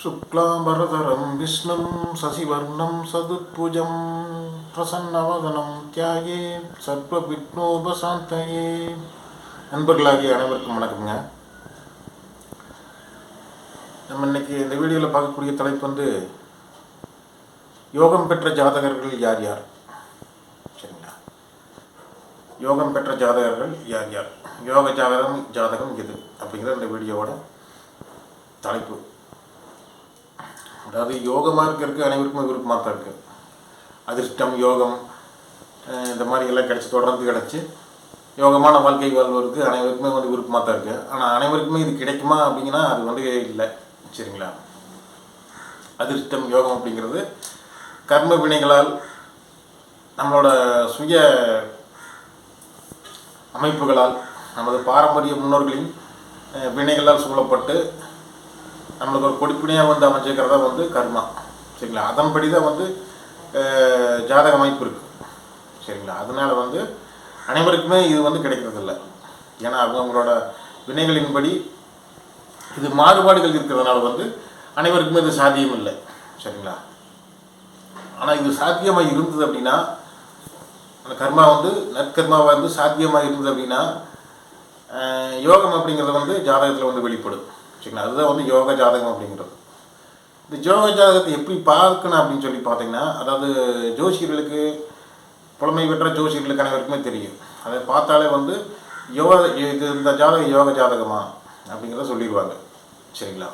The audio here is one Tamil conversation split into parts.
शुक्लाम्बरधरं विष्णुं शशिवर्णं सदुत्भुजं प्रसन्नवदनं தியாயே சர்வவிக்னோபசாந்தயே நண்பர்களாகிய அனைவருக்கும் வணக்கம்ங்க நம்ம இன்னைக்கு இந்த வீடியோவில் பார்க்கக்கூடிய தலைப்பு வந்து யோகம் பெற்ற ஜாதகர்கள் யார் யார் சரிங்களா யோகம் பெற்ற ஜாதகர்கள் யார் யார் யோக ஜாதகம் ஜாதகம் எது அப்படிங்கிற இந்த வீடியோவோட தலைப்பு அதாவது யோகமாக இருக்கிறதுக்கு அனைவருக்குமே விருப்பமாக தான் இருக்குது அதிர்ஷ்டம் யோகம் இந்த மாதிரி எல்லாம் கிடச்சி தொடர்ந்து கிடச்சி யோகமான வாழ்க்கை வாழ்வதற்கு அனைவருக்குமே வந்து விருப்பமாக தான் இருக்குது ஆனால் அனைவருக்குமே இது கிடைக்குமா அப்படிங்கன்னா அது வந்து இல்லை. சரிங்களா? அதிர்ஷ்டம் யோகம் அப்படிங்கிறது கர்ம வினைகளால் நம்மளோட சுய அமைப்புகளால் நமது பாரம்பரிய முன்னோர்களின் வினைகளால் சூழப்பட்டு நம்மளுக்கு ஒரு கொடிப்பினையாக வந்து அமைஞ்சிருக்கிறதா வந்து கர்மா. சரிங்களா? அதன்படி தான் வந்து ஜாதக அமைப்பு இருக்குது சரிங்களா? அதனால் வந்து அனைவருக்குமே இது வந்து கிடைக்கிறதில்ல. ஏன்னா அவங்க அவங்களோட வினைகளின்படி இது மாறுபாடுகள் இருக்கிறதுனால வந்து அனைவருக்குமே இது சாத்தியம் இல்லை. சரிங்களா? ஆனால் இது சாத்தியமாக இருந்தது அப்படின்னா அந்த கர்மா வந்து நற்கர்மாவாக இருந்து சாத்தியமாக இருந்தது அப்படின்னா யோகம் அப்படிங்கிறது வந்து ஜாதகத்தில் வந்து வெளிப்படும். சரிங்களா அதுதான் வந்து யோக ஜாதகம் அப்படிங்கிறது. இந்த யோக ஜாதகத்தை எப்படி பார்க்கணும் அப்படின்னு சொல்லி பார்த்தீங்கன்னா அதாவது ஜோசியர்களுக்கு புலமை பெற்ற ஜோசியர்களுக்கு அனைவருக்குமே தெரியும். அதை பார்த்தாலே வந்து யோக இது இந்த ஜாதகம் யோக ஜாதகமா அப்படிங்கிறத சொல்லிடுவாங்க. சரிங்களா?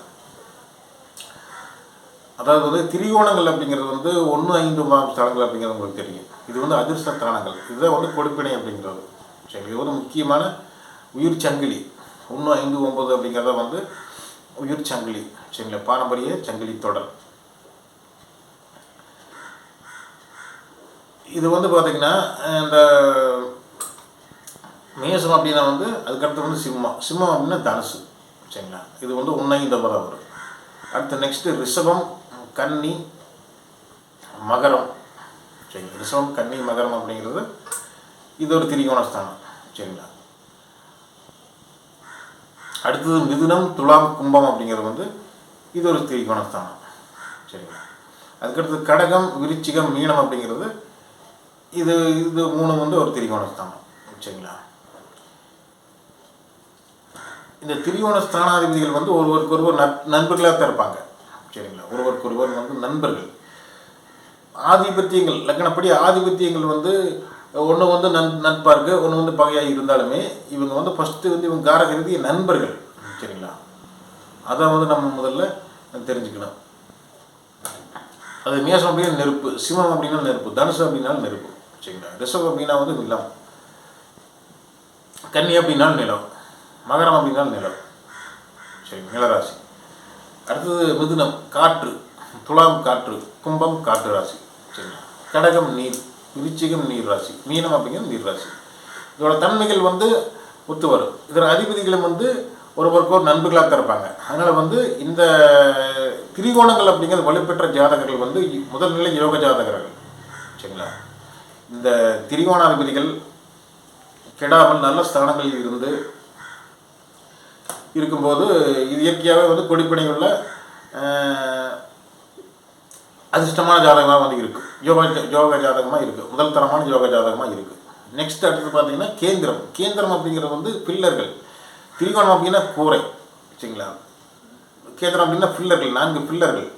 அதாவது வந்து திரிகோணங்கள் அப்படிங்கிறது வந்து ஒன்று ஐந்து மாதம் ஸ்தலங்கள் அப்படிங்கிறது உங்களுக்கு தெரியும். இது வந்து அதிர்ஷ்ட ஸ்தானங்கள். இதுதான் வந்து கொடுப்பினை அப்படிங்கிறது. சரி இது வந்து முக்கியமான உயிர் சங்கிலி. ஒன்று ஐந்து ஒம்பது அப்படிங்கிறத வந்து உயிர் சங்கிலி சரிங்களா? பாரம்பரிய சங்கிலி தொடர். இது வந்து பார்த்திங்கன்னா இந்த மேசம் அப்படின்னா வந்து அதுக்கடுத்து வந்து சிம்மம். சிம்மம் அப்படின்னா தனுசு சரிங்களா? இது வந்து ஒன்று இந்த வரும். அடுத்து நெக்ஸ்ட்டு ரிஷபம் கன்னி மகரம் சரிங்களா? ரிஷபம் கன்னி மகரம் அப்படிங்கிறது இது ஒரு திரிகோணஸ்தானம் சரிங்களா? அடுத்தது மிதுனம் துலாம் கும்பம் அப்படிங்கிறது வந்து இது ஒரு திரிகோண ஸ்தானம் சரிங்களா? அதுக்கடுத்து கடகம் விருச்சிகம் மீனம் அப்படிங்கிறது இது இது மூணு வந்து ஒரு திரிகோணஸ்தானம் சரிங்களா? இந்த திரிகோண ஸ்தானாதிபதிகள் வந்து ஒருவருக்கு ஒருவர் நண்பர்களாக தான் இருப்பாங்க. சரிங்களா? ஒருவருக்கு ஒருவர் வந்து நண்பர்கள். ஆதிபத்தியங்கள் லக்னப்படி ஆதிபத்தியங்கள் வந்து ஒன்று வந்து நன் நட்பாக இருக்குது ஒன்று வந்து பகையாக இருந்தாலுமே இவங்க வந்து ஃபஸ்ட்டு வந்து இவங்க காரகிருதி நண்பர்கள். சரிங்களா? அதை வந்து நம்ம முதல்ல தெரிஞ்சுக்கணும். அது மேசம் அப்படின்னா நெருப்பு சிவம் அப்படின்னா நெருப்பு தனுசு அப்படின்னாலும் நெருப்பு. சரிங்களா? ரிஷபம் அப்படின்னா வந்து நிலம். கன்னி அப்படின்னாலும் நிலம். மகரம் அப்படின்னாலும் நிலம். சரி நிலராசி. அடுத்தது மிதுனம் காற்று. துலாம் காற்று கும்பம் காற்று ராசி. சரிங்களா? கடகம் நீர். விருச்சிகம் நீர் ராசி மீனம் அப்படிங்கிறது நீர் ராசி இதோட தன்மைகள் வந்து ஒத்து வரும் இதோட அதிபதிகளும் வந்து ஒருவருக்கு ஒரு நண்பர்களாக திறப்பாங்க அதனால் வந்து இந்த திரிகோணங்கள் அப்படிங்கிறது வலுப்பெற்ற ஜாதகர்கள் வந்து முதல்நிலை யோக ஜாதகர்கள். சரிங்களா? இந்த திரிகோணாதிபதிகள் கெடாமல் நல்ல ஸ்தானங்களில் இருந்து இருக்கும்போது இது இயற்கையாகவே வந்து கொடிப்பணி உள்ள அதிர்ஷ்டமான ஜாதகமாக வந்து இருக்குது யோகா யோக ஜாதகமாக இருக்குது முதல் தரமான யோக ஜாதகமாக இருக்குது நெக்ஸ்ட் அடுத்து பார்த்தீங்கன்னா கேந்திரம். கேந்திரம் அப்படிங்கிறது வந்து பில்லர்கள். திரிகோணம் அப்படின்னா கூரை. சரிங்களா? கேந்திரம் அப்படின்னா பில்லர்கள். நான்கு பில்லர்கள்.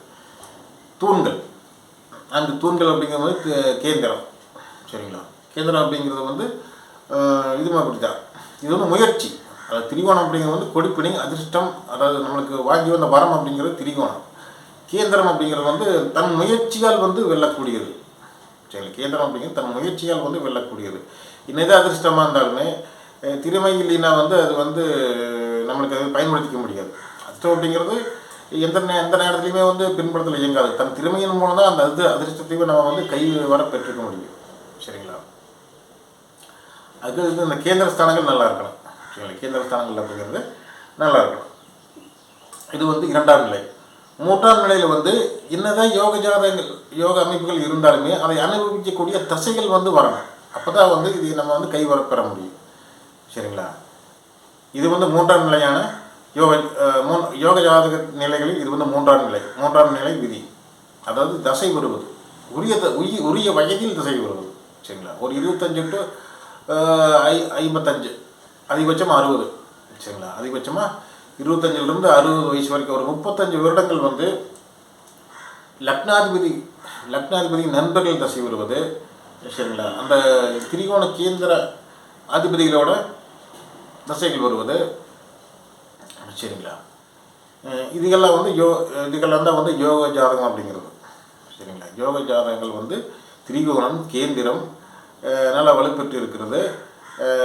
தூண்கள். நான்கு தூண்கள் அப்படிங்கிறது வந்து கேந்திரம். சரிங்களா? கேந்திரம் அப்படிங்கிறது வந்து இது மாதிரி தான் இது வந்து முயற்சி. அதாவது திரிகோணம் அப்படிங்கிறது வந்து கொடுப்பினை அதிர்ஷ்டம் அதாவது நம்மளுக்கு வாங்கி வந்த வரம் அப்படிங்கிறது திரிகோணம். கேந்திரம் அப்படிங்கிறது வந்து தன் முயற்சியால் வந்து வெல்லக்கூடியது. சரி கேந்திரம் அப்படிங்கிறது தன் முயற்சியால் வந்து வெல்லக்கூடியது. என்னதான் அதிர்ஷ்டமாக இருந்தாலுமே திருமயிலினா திறமை இல்லைன்னா வந்து அது வந்து நம்மளுக்கு அது பயன்படுத்திக்க முடியாது. அதிர்ஷ்டம் அப்படிங்கிறது எந்த நே எந்த நேரத்துலையுமே வந்து பின்படுத்தல இயங்காது. தன் திறமையின் மூலம் தான் அந்த அது அதிர்ஷ்டத்தையும் நம்ம வந்து கை வர பெற்றுக்க முடியும். சரிங்களா? அது வந்து இந்த கேந்திர ஸ்தானங்கள் நல்லா இருக்கணும். சரிங்களா? கேந்திர ஸ்தானங்கள் அப்படிங்கிறது நல்லா இருக்கணும். இது வந்து இரண்டாம் நிலை. மூன்றாம் நிலையில் வந்து என்னதான் யோக ஜாதகங்கள் யோக அமைப்புகள் இருந்தாலுமே அதை அனுபவிக்கக்கூடிய தசைகள் வந்து வரணும் அப்போ தான் வந்து இது நம்ம வந்து கை பெற முடியும். சரிங்களா? இது வந்து மூன்றாம் நிலையான யோக மூ யோக ஜாதக நிலைகளில் இது வந்து மூன்றாம் நிலை மூன்றாம் நிலை விதி. அதாவது தசை வருவது. உரிய த- உயி- உரிய வயதில் திசை வருவது. சரிங்களா? ஒரு இருபத்தஞ்சு டு ஐ ஐம்பத்தஞ்சு. அதிகபட்சமாக அறுபது. சரிங்களா? அதிகபட்சமாக இருபத்தஞ்சிலிருந்து அறுபது வயசு வரைக்கும் ஒரு முப்பத்தஞ்சு வருடங்கள் வந்து லக்னாதிபதி லக்னாதிபதி நண்பர்கள் தசை வருவது. சரிங்களா? அந்த திரிகோண கேந்திர அதிபதிகளோட தசைகள் வருவது. சரிங்களா? இதுகள்லாம் இதுகெல்லாம் வந்து யோ இதுகெல்லாம் தான் வந்து யோக ஜாதகம் அப்படிங்கிறது. சரிங்களா? யோக ஜாதகங்கள் வந்து திரிகோணம் கேந்திரம் நல்லா வலுப்பெற்று இருக்கிறது.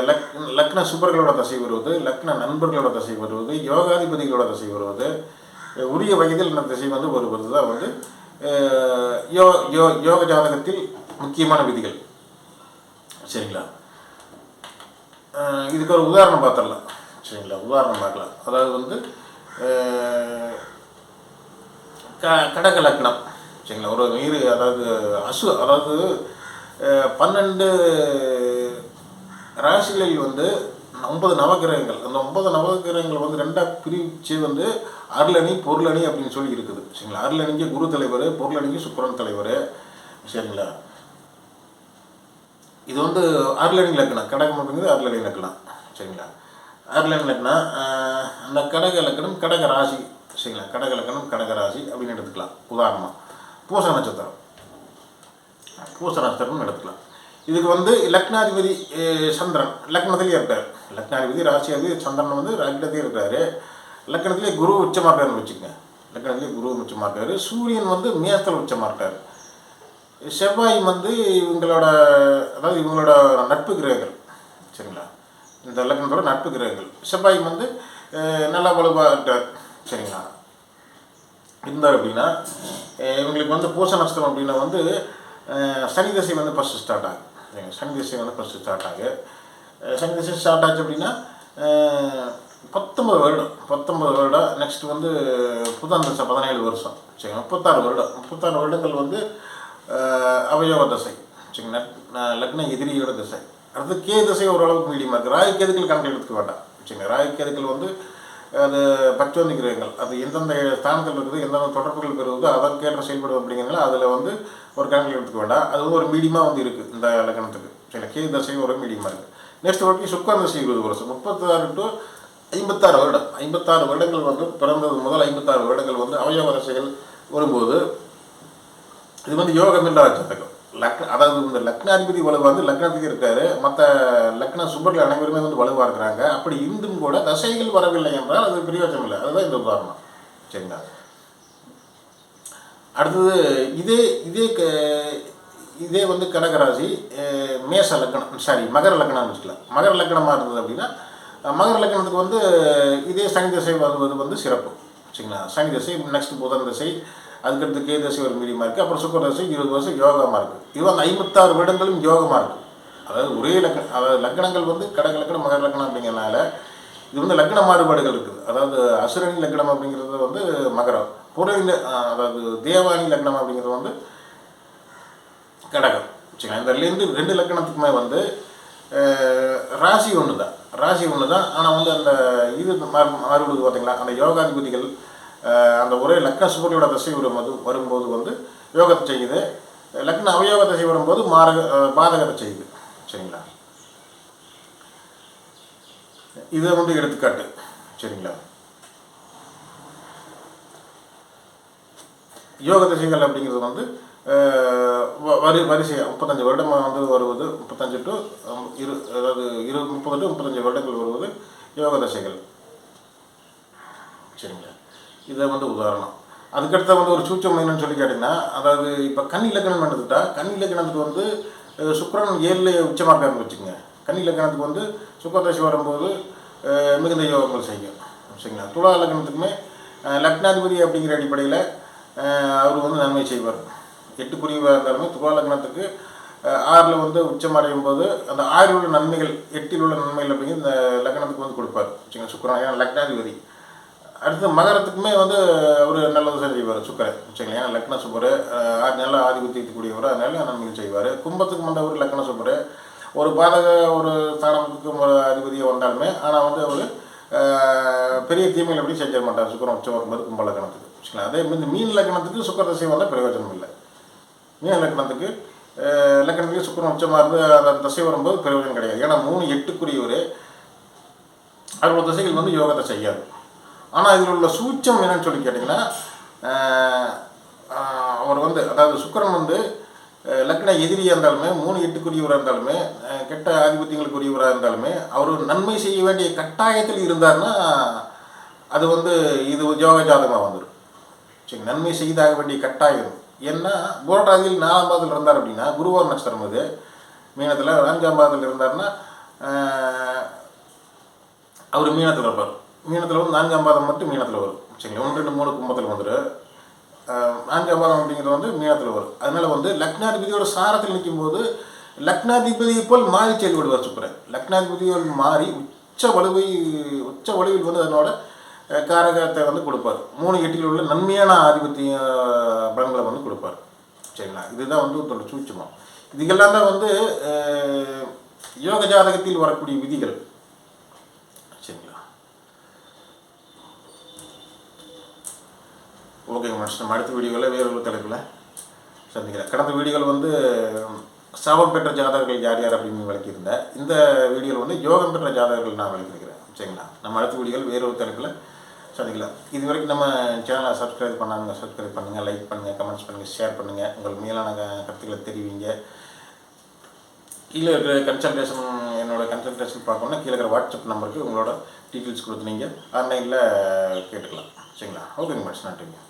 லக் லக்ன சுபர்களோட தசை வருவது லக்ன நண்பர்களோட தசை வருவது யோகாதிபதிகளோட தசை வருவது உரிய வயதில் இந்த திசை வந்து வருவது தான் வந்து யோ யோ யோக ஜாதகத்தில் முக்கியமான விதிகள். சரிங்களா? இதுக்கு ஒரு உதாரணம் பார்த்துடலாம். சரிங்களா? உதாரணம் பார்க்கலாம். அதாவது வந்து க கடக லக்னம். சரிங்களா? ஒரு நீர் அதாவது அசு அதாவது பன்னெண்டு ராசிகளில் வந்து ஒன்பது நவகிரகங்கள் அந்த ஒன்பது நவகிரகங்கள் வந்து ரெண்டாக பிரித்து வந்து அருளணி பொருளணி அப்படின்னு சொல்லி இருக்குது. சரிங்களா? அருளணிக்கு குரு தலைவர் பொருளணிக்கு சுக்கரன் தலைவர். சரிங்களா? இது வந்து அருளணி லக்னம். கடகம் அப்படிங்கிறது அருளணி லக்னம். சரிங்களா? அருளணி லக்னம் அந்த கடக லக்னம் கடக ராசி. சரிங்களா? கடக லக்னம் கடக ராசி அப்படின்னு எடுத்துக்கலாம். உதாரணமாக பூச நட்சத்திரம். பூச நட்சத்திரம்னு எடுத்துக்கலாம். இதுக்கு வந்து லக்னாதிபதி சந்திரன் லக்னத்திலே இருக்கார். லக்னாதிபதி ராசியாதிபதி சந்திரன் வந்து லக்னத்திலே இருக்காரு. லக்னத்திலே குரு உச்சமாக இருக்காருன்னு வச்சுக்கோங்க. லக்னத்திலே குரு உச்சமாக இருக்காரு. சூரியன் வந்து மேசத்தில் உச்சமாக இருக்கார். செவ்வாய் வந்து இவங்களோட அதாவது இவங்களோட நட்பு கிரகங்கள். சரிங்களா? இந்த லக்னத்தோட நட்பு கிரகங்கள். செவ்வாய் வந்து நல்லா வலுவாக இருக்கார். சரிங்களா? இருந்தார் அப்படின்னா இவங்களுக்கு வந்து பூச நஷ்டம் அப்படின்னா வந்து சனி தசை வந்து ஃபஸ்ட்டு ஸ்டார்ட் ஆகுது. சனி திசை வந்து ஃபஸ்ட்டு ஸ்டார்ட் ஆகு அஹ், சனி திசை ஸ்டார்ட் ஆச்சு அப்படின்னா பத்தொம்பது பத்தொன்பது வருடம். பத்தொன்பது வருடம். நெக்ஸ்ட் வந்து புதன் தசை பதினேழு வருஷம். சரிங்க முப்பத்தாறு வருடம். முப்பத்தாறு வருடங்கள் வந்து அவயோக தசை. சரிங்களா? லக்ன எதிரியோட திசை. அடுத்து கே திசை ஓரளவுக்கு மீடியமாக இருக்குது ராகு கேதுக்கள் கணக்கில் எடுத்துக்க வேண்டாம். சரிங்களா? ராகு கேதுக்கள் வந்து அது பச்சோந்தி கிரகங்கள் அது எந்தெந்த ஸ்தானத்தில் இருக்குது எந்தெந்த தொடர்புகள் பெறுவதோ அதற்கேற்ற செயல்படும் அப்படிங்கிறதுல அதில் வந்து ஒரு கணக்கில் எடுத்துக்க வேண்டாம். அது வந்து ஒரு மீடியமாக வந்து இருக்குது இந்த லக்கணத்துக்கு சரி கே தசை ஒரு மீடியமாக இருக்குது நெக்ஸ்ட் வரைக்கும் சுக்கரன் தசை இருபது வருஷம். முப்பத்தாறு டு ஐம்பத்தாறு வருடம். ஐம்பத்தாறு வருடங்கள் வந்து பிறந்தது முதல் ஐம்பத்தாறு வருடங்கள் வந்து அவயோக தசைகள் வரும்போது இது வந்து யோகமில்லா ஜாதகம். லக்ன அதாவது இந்த லக்னாதிபதி வலுவாக வந்து லக்னத்துக்கு இருக்காரு. மற்ற லக்ன சுபர்கள் அனைவருமே வந்து வலுவாக இருக்கிறாங்க. அப்படி இருந்தும் கூட தசைகள் வரவில்லை என்றால் அது பிரயோஜனம் இல்லை. அதுதான் இந்த உதாரணம். சரிங்களா? அடுத்தது இதே இதே க இதே வந்து கடகராசி மேச லக்னம் சாரி மகர லக்னம்னு வச்சுக்கலாம். மகர லக்னமாக இருந்தது அப்படின்னா மகர லக்னத்துக்கு வந்து இதே சனி திசை வருவது வந்து சிறப்பு. சரிங்களா? சனி திசை நெக்ஸ்ட் புதன் திசை அதுக்கடுத்து கே திசை ஒரு மீடியமாக இருக்குது அப்புறம் சுக்கர இருபது வருஷம் யோகமாக இருக்குது இது வந்து ஐம்பத்தாறு வருடங்களும் யோகமாக இருக்குது அதாவது ஒரே லக்கணம் அதாவது லக்னங்கள் வந்து கடக லக்னம் மகர லக்னம் அப்படிங்கிறனால இது வந்து லக்ன மாறுபாடுகள் இருக்குது. அதாவது அசுரணி லக்னம் அப்படிங்கிறது வந்து மகரம். புரணி அதாவது தேவானி லக்னம் அப்படிங்கிறது வந்து கடகம். சரிங்களா? இந்த ரெண்டு ரெண்டு லக்கணத்துக்குமே வந்து ராசி ஒன்று தான் ராசி ஒன்று தான் ஆனால் வந்து அந்த இது மாறு மாறுபடுது பார்த்தீங்களா அந்த யோகாதிபதிகள் அந்த ஒரே லக்ன திசை தசை வரும்போது வரும்போது வந்து யோகத்தை செய்யுது. லக்ன அவயோக தசை வரும்போது மாரக பாதகத்தை செய்யுது. சரிங்களா? இதை வந்து எடுத்துக்காட்டு. சரிங்களா? யோக திசைகள் அப்படிங்கிறது வந்து வ- வரி வரிசை முப்பத்தஞ்சு வருடமாக வந்து வருவது முப்பத்தஞ்சு டு இரு அதாவது இரு முப்பது டு முப்பத்தஞ்சு வருடங்கள் வருவது யோக தசைகள். சரிங்களா? இதை வந்து உதாரணம். அதுக்கடுத்த வந்து ஒரு சூச்சம் என்னன்னு சொல்லி கேட்டிங்கன்னா அதாவது இப்போ கன்னி இலக்கணம் எடுத்துட்டா கன்னி இலக்கணத்துக்கு வந்து சுக்கரன் ஏழில் உச்சமாக இருக்காருன்னு வச்சுக்கோங்க கன்னி இலக்கணத்துக்கு வந்து சுக்கரதசி வரும்போது மிகுந்த யோகங்கள் செய்யும். சரிங்களா? துலா இலக்கணத்துக்குமே லக்னாதிபதி அப்படிங்கிற அடிப்படையில் அவர் வந்து நன்மை செய்வார். எட்டு குறிவாக இருந்தாலுமே துலா லக்னத்துக்கு ஆறில் வந்து உச்சமடையும் போது அந்த ஆறில் உள்ள நன்மைகள் எட்டில் உள்ள நன்மைகள் அப்படிங்கிறது இந்த லக்னத்துக்கு வந்து கொடுப்பார். சரிங்களா? சுக்கரன் ஏன்னா லக்னாதிபதி. அடுத்து மகரத்துக்குமே வந்து ஒரு நல்லது செய்வார் சுக்கரன். சரிங்களா? லக்ன சுப்பர் நல்ல ஆதிபத்தியத்துக்கூடியவர் அதனால நன்மைகள் செய்வார். கும்பத்துக்கு வந்தவர் லக்ன சுப்பர் ஒரு பாதக ஒரு ஸ்தானத்துக்கு ஒரு அதிபதியாக வந்தாலுமே ஆனால் வந்து அவர் பெரிய தீமைகள் எப்படி செஞ்சிட மாட்டார். சுக்கரம் உச்சம் வரும்போது கும்ப லக்னத்துக்கு. வச்சுக்கலாம் அதே மாதிரி இந்த மீன் லக்னத்துக்கு சுக்கர தசை வந்தால் பிரயோஜனம் இல்லை. மீன் லக்னத்துக்கு லக்னத்துக்கு சுக்கரம் உச்சமாக இருந்து அந்த தசை வரும்போது பிரயோஜனம் கிடையாது. ஏன்னா மூணு எட்டுக்குரியவர். அறுபது தசைகள் வந்து யோகத்தை செய்யாது. ஆனால் இதில் உள்ள சூட்சம் என்னன்னு சொல்லி கேட்டிங்கன்னா அவர் வந்து அதாவது சுக்கரன் வந்து லக்ன எதிரியாக இருந்தாலுமே மூணு எட்டுக்குரியவராக இருந்தாலுமே கெட்ட ஆதிபத்தியங்களுக்குரியவராக இருந்தாலுமே அவர் நன்மை செய்ய வேண்டிய கட்டாயத்தில் இருந்தார்னா அது வந்து இது யோக ஜாதகமாக வந்துடும் சரி நன்மை செய்தாக வேண்டிய கட்டாயம். ஏன்னா போராட்டாதியில் நாலாம் பாதத்தில் இருந்தார் அப்படின்னா குருவார் நட்சத்திரம் அது. மீனத்தில் நான்காம் பாதத்தில் இருந்தாருன்னா அவர் மீனத்தில் இருப்பார். மீனத்தில் வந்து நான்காம் பாதம் மட்டும் மீனத்தில் வரும். சரிங்களா? ஒன்று ரெண்டு மூணு கும்பத்தில் வந்துடும் நான்காம் பாதம் அப்படிங்கிறது வந்து மீனத்தில் வரும். அதனால் வந்து லக்னாதிபதியோட சாரத்தில் நிற்கும்போது லக்னாதிபதியை போல் மாறி செயல்படுவார் சுக்கரன். லக்னாதிபதியோடு மாறி உச்ச வலுவை உச்ச வலுவில் வந்து அதனோட காரகத்தை வந்து கொடுப்பார். மூணு எட்டில் உள்ள நன்மையான ஆதிபத்திய பலன்களை வந்து கொடுப்பார். சரிங்களா? இதுதான் வந்து ஒருத்தரோட சூட்சமம். இதுக்கெல்லாம் தான் வந்து யோக ஜாதகத்தில் வரக்கூடிய விதிகள் சரிங்களா ஓகேங்க மேட்ஸ் நம்ம அடுத்த வீடியோவில் வேறு ஒரு தலைப்பில் சந்திக்கிறேன் கடந்த வீடியோவில் வந்து சாபம் பெற்ற ஜாதகர்கள் யார் யார் அப்படின்னு விளக்கியிருந்தேன் இந்த வீடியோவில் வந்து யோகம் பெற்ற ஜாதகர்கள் நான் விளக்கியிருக்கிறேன். சரிங்களா? நம்ம அடுத்த வீடியோவில் வேறு ஒரு தலைப்பில் சந்திக்கலாம். இது வரைக்கும் நம்ம சேனலை சப்ஸ்கிரைப் பண்ணாங்க சப்ஸ்கிரைப் பண்ணுங்கள் லைக் பண்ணுங்கள் கமெண்ட்ஸ் பண்ணுங்கள் ஷேர் பண்ணுங்கள் உங்கள் மேலான கருத்துக்களை தெரிவிங்க. கீழே இருக்கிற கன்சல்டேஷன் என்னோட கன்சல்டேஷன் பார்க்கணுன்னா கீழே இருக்கிற வாட்ஸ்அப் நம்பருக்கு உங்களோட டீட்டெயில்ஸ் கொடுத்து நீங்கள் ஆன்லைனில் கேட்டுக்கலாம். சரிங்களா? ஓகேங்க மேட்ஸ் நன்றிங்க.